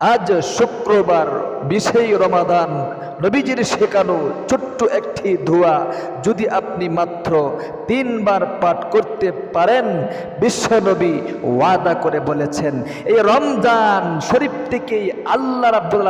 আজ শুক্রবার বিশেই রমাদান। নবীজির শেখানো ছোট্ট একটি ধোয়া যদি আপনি মাত্র তিনবার পাঠ করতে পারেন বিশ্বনবী ওয়াদা করে বলেছেন, এই রমজান শরীফ থেকেই আল্লাহ রাব্বুল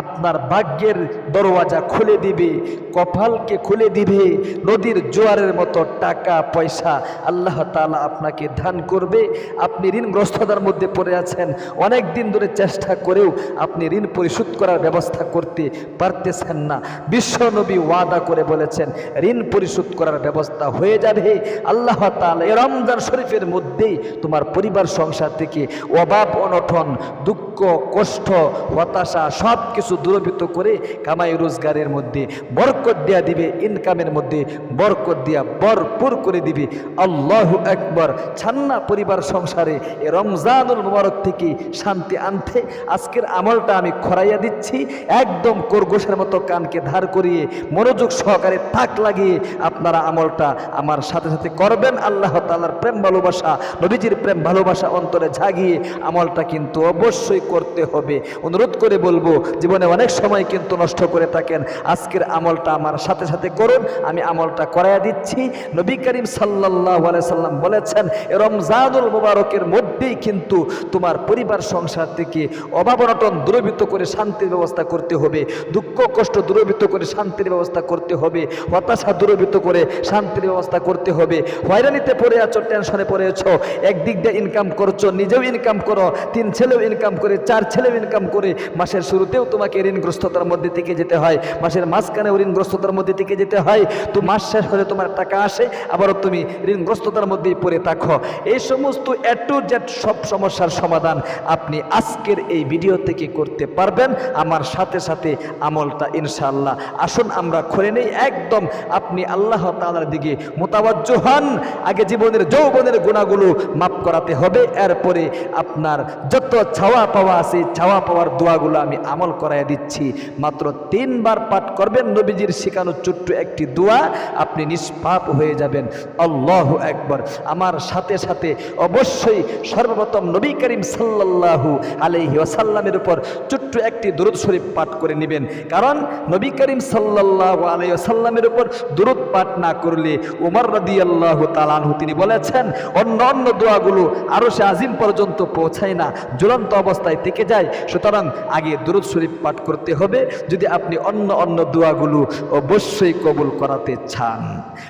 আপনার ভাগ্যের দরওয়াজা খুলে দিবে, কপালকে খুলে দিবে, নদীর জোয়ারের মতো টাকা, পয়সা আল্লাহ তাআলা আপনাকে দান করবে। আপনি ঋণগ্রস্ততার মধ্যে পড়ে আছেন। অনেক দিন ধরে চেষ্টা করেও আপনি ঋণ পরিশোধ করার ব্যবস্থা করতে পারতেছেন না। বিশ্বনবী ওয়াদা করে বলেছেন, ঋণ পরিশোধ করার ব্যবস্থা হয়ে যাবে। আল্লাহ এই রমজান শরীফের মধ্যেই তোমার পরিবার, সংসার থেকে অভাব, অনটন, দুঃখ, কষ্ট, হতাশা সব কিছু দূরবীত করে কামাই রোজগারের মধ্যে বরকত দেয়া দিবে ইনকামের মধ্যে বরকত দিয়া ভরপুর করে দিবে। আল্লাহ একবার ছান্না পরিবার, সংসারে এ রমজানুল মুবারক থেকে শান্তি আনতে আজকের আমলটা আমি খরাইয়া দিচ্ছি, একদম কোরগোশের মতো কানকে ধার করিয়ে, মনোযোগ সহকারে তাক লাগিয়ে আপনারা আমলটা আমার সাথে সাথে করবেন। আল্লাহ তাআলার প্রেম ভালোবাসা, নবীজির প্রেম ভালোবাসা অন্তরে জাগিয়ে আমলটা কিন্তু অবশ্যই করতে হবে। অনুরোধ করে বলব, জীবনে অনেক সময় কিন্তু নষ্ট করে থাকেন। আজকের আমলটা আমার সাথে সাথে করুন, আমি আমলটা করাইয়া দিচ্ছি। নবী করিম সাল্লাহ সাল্লাম বলেছেন রমজানুল মুবারকের মধ্যেই কিন্তু তোমার পরিবার সংসার থেকে অভাব অনটন দূরবীত করে শান্তির ব্যবস্থা করতে হবে, দুঃখ, কষ্ট দূরবৃত্ত করে শান্তির ব্যবস্থা করতে হবে, হতাশা দূরবৃত্ত করে শান্তির ব্যবস্থা করতে হবে। হয়রানিতে পড়ে আছো, টেনশনে পড়ে আছো, একদিক দিয়ে ইনকাম করছ, নিজেও ইনকাম করো, তিন ছেলেও ইনকাম করে, চার ছেলেও ইনকাম করে, মাসের শুরুতেও তোমাকে ঋণগ্রস্ততার মধ্যে থেকে যেতে হয়, মাসের মাঝখানেও ঋণগ্রস্ততার মধ্যে থেকে যেতে হয়, তো মাস শেষ হলে তোমার টাকা আসে, আবারও তুমি ঋণগ্রস্ততার মধ্যেই পড়ে থাকো। এই সমস্ত এ টু জেড সব সমস্যার সমাধান আপনি আজকের এই ভিডিও থেকে করতে পারবেন। আমার সাথে সাথে আমলটা ইনশাআল্লাহ। আসুন, আমরা খুলে নেই। একদম আপনি আল্লাহ তাআলার দিকে মোতাবজ্জ হন। আগে জীবনের যৌবনের গুণাগুলো মাফ করাতে হবে। এরপরে আপনার যত ছাওয়া পাওয়া আছে, ছাওয়া পাওয়ার দোয়াগুলো আমি আমল করাই দিচ্ছি। মাত্র তিনবার পাঠ করবেন। নবীজির শেখানো ছোট্ট একটি দোয়া, আপনি নিষ্পাপ হয়ে যাবেন। আল্লাহ একবার আমার সাথে সাথে অবশ্যই সর্বপ্রথম নবী করিম সাল্লাল্লাহু আলাইহি ওয়াসাল্লামের উপর ছোট্ট একটি দুরুদ শরীফ পাঠ করে নেবেন। কারণ নবী করিম সাল্লাল্লাহু আলাইহি ওয়াসাল্লামের উপর দুরুদ পাঠ না করলে উমর রাদিয়াল্লাহু তাআলা আনহু তিনি বলেছেন, অন্য অন্য দোয়াগুলো আরও সে আজিম পর্যন্ত পৌঁছায় না ঝুলন্ত অবস্থায় থেকে যায়। সুতরাং আগে দুরুদ শরীফ পাঠ করতে হবে, যদি আপনি অন্য অন্য দোয়াগুলো অবশ্যই কবুল করাতে চান।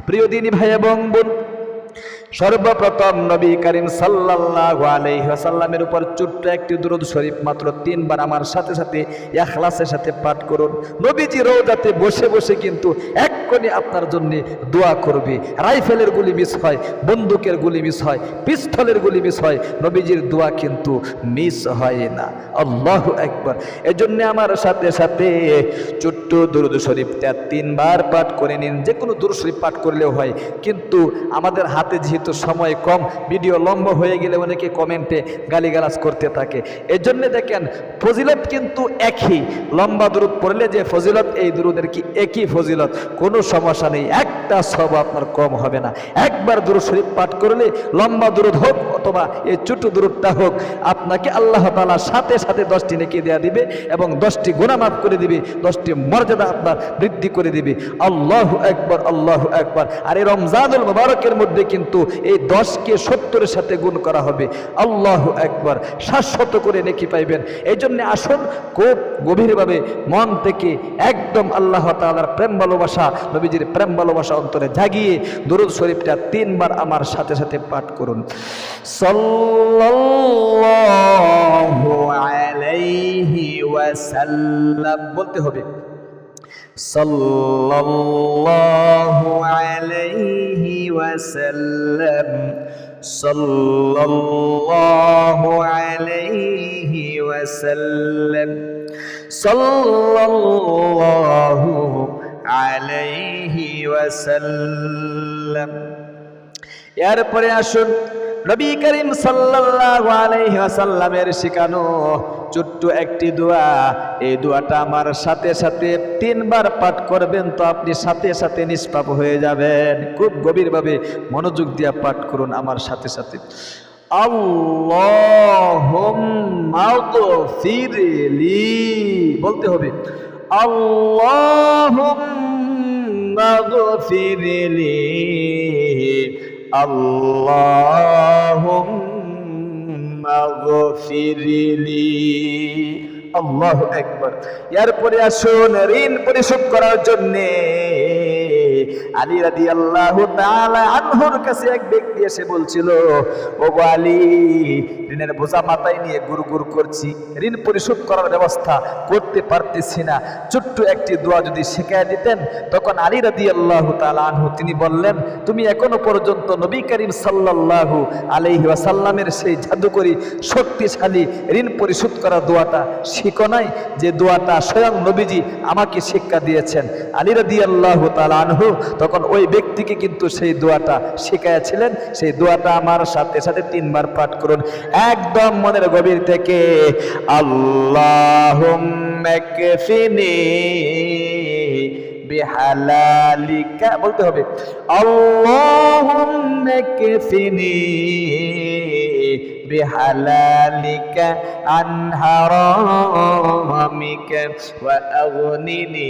প্রিয় দিনী ভাই এবং বোন সর্বপ্রথম নবী করিম সাল্লাল্লাহু আলাইহি ওয়াসাল্লামের উপর ছোট্ট একটি দুরূদ শরীফ মাত্র তিনবার আমার সাথে সাথে ইখলাসের সাথে পাঠ করুন। নবীজি রৌদাতে বসে বসে কিন্তু এক্ষুনি আপনার জন্য দোয়া করবে। রাইফেলের গুলি মিস হয়, বন্দুকের গুলি মিস হয়, পিস্তলের গুলি মিস হয়, নবীজির দোয়া কিন্তু মিস হয় না। আল্লাহু একবার এজন্য আমার সাথে সাথে ছোট্ট দুরূদ শরীফটা তিনবার পাঠ করে নিন। যে কোনো দুরূদ শরীফ পাঠ করলেও হয়, কিন্তু আমাদের হাতে যেহেতু সময় কম। ভিডিও লম্ব হয়ে গেলে অনেকে কমেন্টে গালিগালাজ করতে থাকে। এর জন্য দেখেন, ফজিলত কিন্তু একই। লম্বা দূরত পড়লে যে ফজিলত, এই দূরদের কি একই ফজিলত? কোনো সমস্যা নেই। একটা সব আপনার কম হবে না। একবার দূর শরীফ পাঠ করলে, লম্বা দূরত হোক অথবা এই ছোট দূরতটা হোক, আপনাকে আল্লাহ তালা সাথে সাথে দশটি নেকি দেয়া দিবে এবং দশটি গুণা মাফ করে দিবে, দশটি মর্যাদা আপনার বৃদ্ধি করে দিবে। আল্লাহ একবার আল্লাহ একবার আর এই রমজানুল মুবারকের মধ্যে কিন্তু এই দশকে সত্তরের সাথে গুণ করা হবে। আল্লাহ একবার শাশ্বত করে নেকি পাইবেন। এই জন্য আসুন, খুব গভীরভাবে মন থেকে একদম আল্লাহ তালার প্রেম ভালোবাসা, নবীজির প্রেম ভালোবাসা অন্তরে জাগিয়ে দরুদ শরীফটা তিনবার আমার সাথে সাথে পাঠ করুন। আলাইহি বলতে হবে। সাল্লাল্লাহু আলাইহি ওয়াসাল্লাম সাল্লাল্লাহু আলাইহি ওয়াসাল্লাম সাল্লাল্লাহু আলাইহি এরপরে আসুন, নবী করিম সাল্লাল্লাহু আলাইহি ওয়াসাল্লামের শেখানো ছোট্ট একটি দোয়া। এই দোয়াটা আমার সাথে সাথে তিনবার পাঠ করবেন তো আপনি সাথে সাথে নিষ্পাপ হয়ে যাবেন। খুব গভীরভাবে মনোযোগ দিয়ে পাঠ করুন আমার সাথে সাথে। বলতে হবে আল্লাহুম্মা গফিরলি আল্লাহুম্মা গফিরলি আল্লাহ একবার এরপরে আসুন ঋণ পরিশোধ করার জন্যে। আলী রাদি আল্লাহ আনহর কাছে এক ব্যক্তি এসে বলছিল ও গো আলী, ঋণের বোঝা মাথায় নিয়ে গুর গুর করছি। ঋণ পরিশোধ করার ব্যবস্থা করতে পারতেছি না। ছোট্ট একটি দোয়া যদি শেখায় দিতেন। তখন আলী রাদি আল্লাহ আনহু তিনি বললেন, তুমি এখনও পর্যন্ত নবী করিম সাল্লাল্লাহু আলাইহি ওয়াসাল্লামের সেই জাদুকরি, শক্তিশালী ঋণ পরিশোধ করা দোয়াটা শিখো নাই, যে দোয়াটা স্বয়ং নবীজি আমাকে শিক্ষা দিয়েছেন। আলী রাদি আল্লাহ আনহু তখন ওই ব্যক্তিকে কিন্তু সেই দোয়াটা শিখাইয়াছিলেন। সেই দোয়াটা আমার সাথে সাথে তিনবার পাঠ করুন একদম মনের গভীর থেকে আল্লাহ বিহালালিকা বলতে হবে আল্লাহুম্মা কফিনি بحلالك عن حرامك وأغنني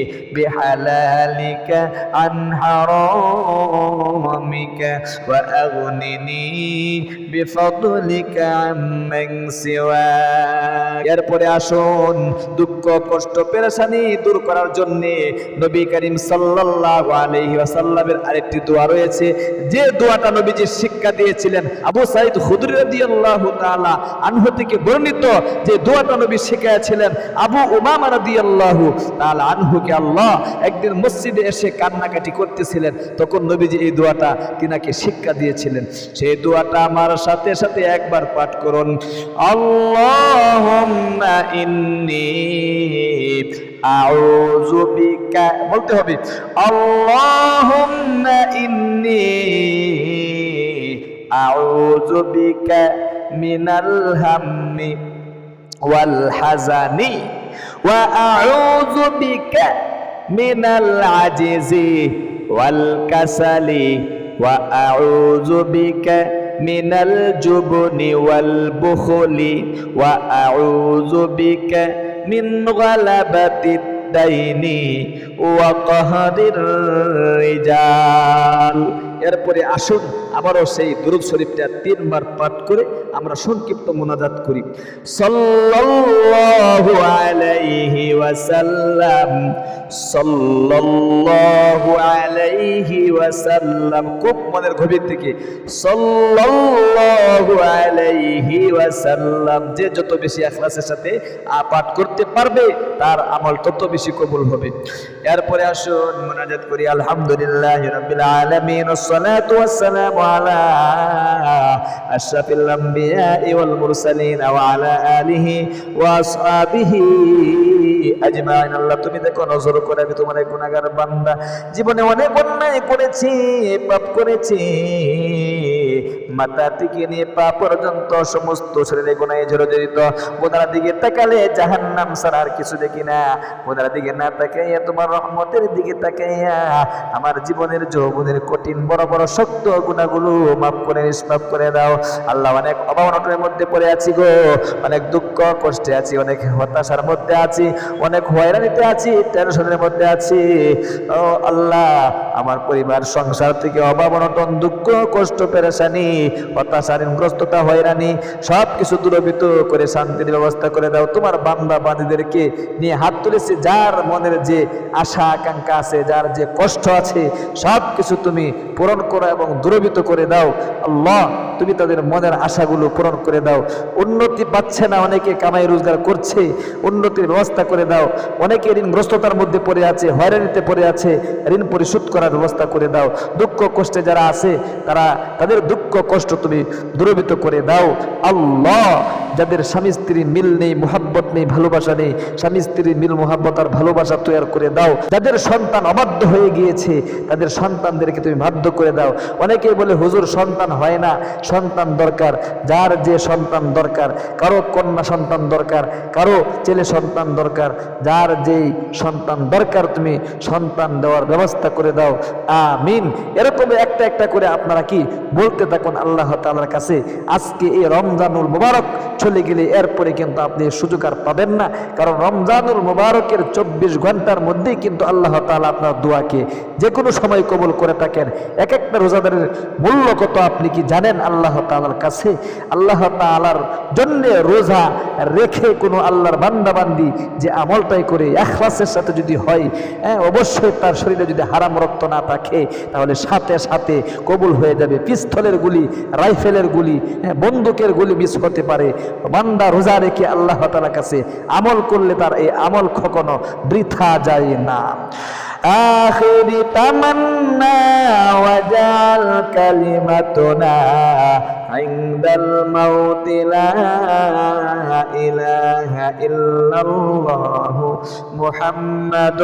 بحلالك عن حرامك وأغنني بفضلك عمن سواك এরপরে আসুন দুঃখ কষ্ট পেরেশানি দূর করার জন্য নবী করিম সাল্লাল্লাহু আলাইহি ওয়াসাল্লামের আরেকটি দোয়া রয়েছে যে দোয়াটা নবীজি শিক্ষা দিয়েছিলেন আবু সাইদ খুদরি রাদিয়াল্লাহু তাআলা আনহু থেকে বর্ণিত যে দোয়াটা নবী শিখিয়েছিলেন আবু উমামা রাদিয়াল্লাহু তাআলা আনহুকে আল্লাহ একদিন মসজিদে এসে কান্নাকাটি করতেছিলেন, তখন নবীজি এই দোয়াটা তিনাকে শিক্ষা দিয়েছিলেন। সেই দোয়াটা আমার সাথে সাথে একবার পাঠ করুন। বিকা, বলতে হবে, আল্লাহুম্মা ইন্নী আউযু বিকা মিনাল হাম্মি من العجز والكسل وأعوذ بك من الجبن والبخل وأعوذ بك من غلبة الدين وقهر الرجال. يا رب আবারও সেই দুরুদ শরীফটা তিনবার পাঠ করে আমরা সংক্ষিপ্ত মোনাজাত করি সাল্লাল্লাহু আলাইহি ওয়াসাল্লাম সাল্লাল্লাহু আলাইহি ওয়াসাল্লাম খুব মনের গভীর থেকে সাল্লাল্লাহু আলাইহি ওয়াসাল্লাম যে যত বেশি ইখলাসের সাথে আ পাঠ করতে পারবে তার আমল তত বেশি কবুল হবে এরপরে আসুন মোনাজাত করি আলহামদুলিল্লাহি রাব্বিল আলামিন والصلاة والسلام على أشرف الأنبياء والمرسلين وعلى آله وأصحابه আজমাইন আল্লাহ তুমি দেখো নজর করে আমি তোমার এক গুণাগার বান্দা জীবনে অনেক অন্যায় করেছি পাপ করেছি মাথা থেকে নিয়ে পা পর্যন্ত সমস্ত শরীরে গুণায় জড়জড়িত ওনার দিকে তাকালে জাহান্নাম ছাড়া আর কিছু দেখি না। ওনার দিকে না তাকাইয়া তোমার রহমতের দিকে তাকাইয়া আমার জীবনের যৌবনের কঠিন বড় বড় শক্ত গুণাগুলো মাফ করে, নিষ্পাপ করে দাও। আল্লাহ অনেক অভাবনটের মধ্যে পড়ে আছি গো। অনেক দুঃখ, কষ্টে আছি, অনেক হতাশার মধ্যে আছি, অনেক হয়রানিতে আছি, টেনশনের মধ্যে আছি। ও আল্লাহ, আমার পরিবার, সংসার থেকে অভাব দুঃখ, কষ্ট, পেরেশানি হতাশা ঋণগ্রস্ততা হয়রানি সব কিছু দূরবিত করে শান্তির ব্যবস্থা করে দাও। তোমার বান্দা বান্দীদেরকে নিয়ে হাত তুলেছে, যার মনের যে আশা, আকাঙ্ক্ষা আছে, যার যে কষ্ট আছে সব কিছু তুমি পূরণ করো এবং দূরবিত করে দাও। আল্লাহ, তুমি তাদের মনের আশাগুলো পূরণ করে দাও। উন্নতি পাচ্ছে না, অনেকে কামাই রোজগার করছে, উন্নতির ব্যবস্থা করে দাও। অনেকে ঋণগ্রস্ততার মধ্যে পড়ে আছে, হয়রানিতে পড়ে আছে, ঋণ পরিশোধ করার ব্যবস্থা করে দাও। দুঃখ, কষ্টে যারা আছে, তারা তাদের দুঃখ কষ্ট তুমি দূরবিত করে দাও। আল্লাহ, যাদের স্বামী স্ত্রী মিল নেই, মোহাব্বত নেই, ভালোবাসা নেই, স্বামী স্ত্রী মিল, মোহাব্বত আর ভালোবাসা তৈরি করে দাও। যাদের সন্তান অবাধ্য হয়ে গিয়েছে, তাদের সন্তানদেরকে তুমি বাধ্য করে দাও। অনেকে বলে, হুজুর, সন্তান হয় না। সন্তান দরকার। যার যে সন্তান দরকার, কারও কন্যা সন্তান দরকার, কারও ছেলে সন্তান দরকার, যার যেই সন্তান দরকার, তুমি সন্তান দেওয়ার ব্যবস্থা করে দাও। আমিন। এরকম একটা একটা করে আপনারা কি বলতে থাকুন? আল্লাহ তালার কাছে আজকে এই রমজানুল মুবারক চলে গেলে এরপরে কিন্তু আপনি সুযোগ আর পাবেন না। কারণ রমজানুল মুবারকের চব্বিশ ঘণ্টার মধ্যেই কিন্তু আল্লাহ তাআলা আপনার দোয়াকে যে কোনো সময় কবুল করে থাকেন। এক একটা রোজাদারের মূল্য কত আপনি কি জানেন? আল্লাহ তালার কাছে আল্লাহ তাআলার জন্য রোজা রেখে কোনো আল্লাহর বান্দা বান্দি যে আমলটাই করে এখলাসের সাথে যদি হয় হ্যাঁ অবশ্যই তার শরীরে যদি হারাম রক্ত না থাকে তাহলে সাথে সাথে কবুল হয়ে যাবে। পিস্তলের গুলি রাইফেলের গুলি হ্যাঁ, বন্দুকের গুলি মিস হতে পারে। বান্দা রোজা রেখে আল্লাহ তালার কাছে আমল করলে তার এই আমল কখনো বৃথা যায় না। আখিরি তামান্না ওয়াজাল কালিমাতুনা ইনদাল মাউতিলা। إله إلا الله محمد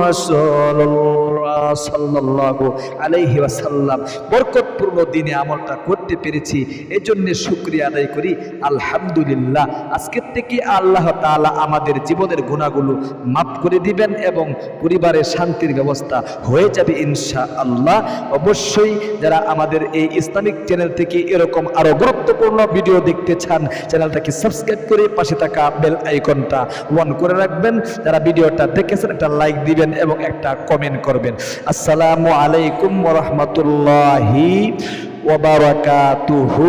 رسول الله صلى الله عليه وسلم বরকতপূর্ণ দিনে আমলটা করতে পেরেছি এজন্য শুক্রিয়া আদায় করি আলহামদুলিল্লাহ আজকের থেকে আল্লাহ তাআলা আমাদের জীবনের গুণাগুলো মাফ করে দিবেন এবং পরিবারের শান্তির ব্যবস্থা হয়ে যাবে ইনশা আল্লাহ অবশ্যই যারা আমাদের এই ইসলামিক চ্যানেল থেকে এরকম আরো গুরুত্বপূর্ণ ভিডিও দেখতে চান চ্যানেলটাকে সাবস্ক্রাইব করে পাশে থাকা বেল আইকনটা অন করে রাখবেন। যারা ভিডিওটা দেখেছেন, একটা লাইক দিবেন এবং একটা কমেন্ট করবেন। আসসালামু আলাইকুম রহমতুল্লাহি ওবারকাতুহু